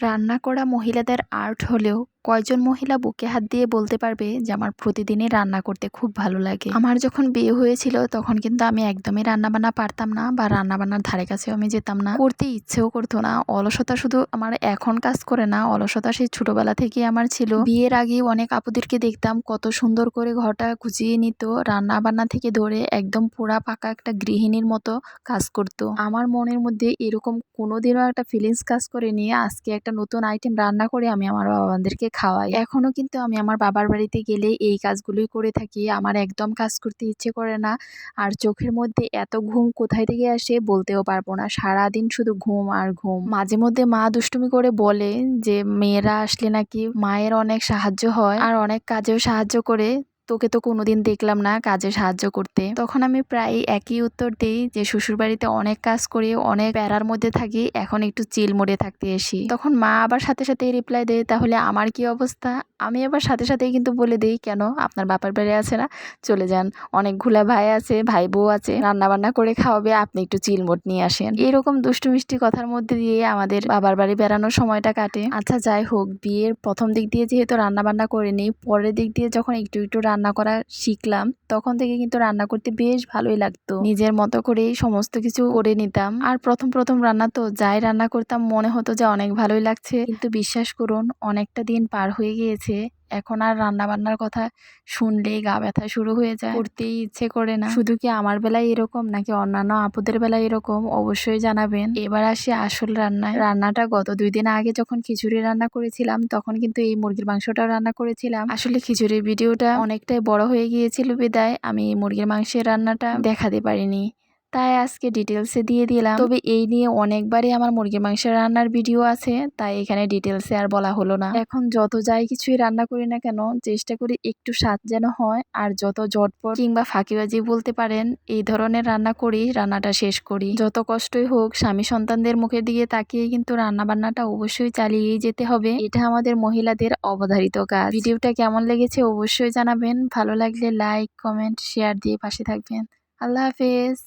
রান্না করা মহিলাদের আর্ট হলেও কয়জন মহিলা বুকে হাত দিয়ে বলতে পারবে যে আমার প্রতিদিনই রান্না করতে খুব ভালো লাগে? আমার যখন বিয়ে হয়েছিল তখন কিন্তু আমি একদমই রান্না বান্না পারতাম না বা রান্না বান্নার ধারে কাছেও আমি যেতাম না। করতে ইচ্ছেও করতো না। অলসতা শুধু আমার এখন কাজ করে না, অলসতা সেই ছোটবেলা থেকেই আমার ছিল। বিয়ের আগে অনেক আপুদেরকে দেখতাম কত সুন্দর করে ঘরটা গুছিয়ে নিত রান্না বান্না থেকে ধরে একদম পোড়া পাকা একটা গৃহিণীর মতো কাজ করতো। আমার মনের মধ্যে এরকম কোনোদিনও একটা ফিলিংস কাজ করে নিয়ে আজকে একটা নতুন আইটেম রান্না করে আমি আমার বাবাদেরকে খাওয়াই। এখনও কিন্তু আমি আমার বাবার বাড়িতে গেলে এই কাজগুলোই করে থাকি। আমার একদম কাজ করতে ইচ্ছে করে না। আর চোখের মধ্যে এত ঘুম কোথায় থেকে আসে বলতেও পারব না। সারা দিন শুধু ঘুম আর ঘুম। মাঝে মধ্যে মা দুষ্টুমি করে বলে যে, মেয়েরা আসলে নাকি মায়ের অনেক সাহায্য হয় আর অনেক কাজেও সাহায্য করে। তোকে তো কোনোদিন দেখলাম না কাজে সাহায্য করতে। তখন আমি প্রায় একই উত্তর দিই যে, শ্বশুরবাড়িতে অনেক কাজ করি, অনেক প্যারার মধ্যে থাকি, এখন একটু চিল মোড়ে থাকতে এসি তখন মা আবার সাথে সাথে রিপ্লাই দেয়, তাহলে আমার কি অবস্থা? আমি আবার সাথে সাথেই কিন্তু বলে দিই, কেন? আপনার বাপার বাড়ি আছে না? চলে যান। অনেকগুলা ভাই আছে, ভাই বউ আছে। রান্না বান্না করে খাওয়াবে, আপনি একটু চিলমোট নিয়ে আসেন। এরকম দুষ্টু মিষ্টি কথার মধ্যে দিয়ে আমাদের বাবার বাড়ি বেড়ানোর সময়টা কাটে। আচ্ছা যাই হোক, বিয়ের প্রথম দিক দিয়ে যেহেতু রান্না বান্না করে নিই, পরের দিক দিয়ে যখন একটু একটু রান্না করা শিখলাম, তখন থেকে কিন্তু রান্না করতে বেশ ভালোই লাগতো। নিজের মতো করেই সমস্ত কিছু করে নিতাম। আর প্রথম প্রথম রান্না তো যাই রান্না করতাম, মনে হতো যে অনেক ভালোই লাগছে। কিন্তু বিশ্বাস করুন, অনেকটা দিন পার হয়ে গিয়েছে। এখন আর রান্না বান্নার কথা শুনলেই গা ব্যথা শুরু হয়ে যায়। করতেই ইচ্ছে করে না। শুধু কি আমার বেলায় এরকম, নাকি অন্যান্য আপুদের বেলায় এরকম? অবশ্যই জানাবেন। এবার আসি আসল রান্নায়। রান্নাটা গত দুই দিন আগে যখন খিচুড়ি রান্না করেছিলাম, তখন কিন্তু এই মুরগির মাংসটাও রান্না করেছিলাম। আসলে খিচুড়ির ভিডিওটা অনেকটাই বড় হয়ে গিয়েছিল বিদায়। আমি মুরগির মাংসের রান্নাটা দেখাতে পারিনি। তাই আজকে ডিটেলসে দিয়ে দিলাম। তবে এই নিয়ে অনেকবারই আমার মুরগির মাংসের রান্নার ভিডিও আছে, তাই এখানে ডিটেলসে আর বলা হলো না। এখন যত যাই কিছুই রান্না করি না কেন, চেষ্টা করি একটু স্বাদ যেন হয়, আর যত জটপট কিংবা ফাঁকিবাজি বলতে পারেন, এই ধরনের রান্না করি, রান্নাটা শেষ করি। যত কষ্টই হোক, স্বামী সন্তানদের মুখের দিকে তাকিয়ে কিন্তু রান্না বান্নাটা অবশ্যই চালিয়েই যেতে হবে। এটা আমাদের মহিলাদের অবধারিত কাজ। ভিডিওটা কেমন লেগেছে অবশ্যই জানাবেন। ভালো লাগলে লাইক কমেন্ট শেয়ার দিয়ে পাশে থাকবেন। আল্লাহ হাফেজ।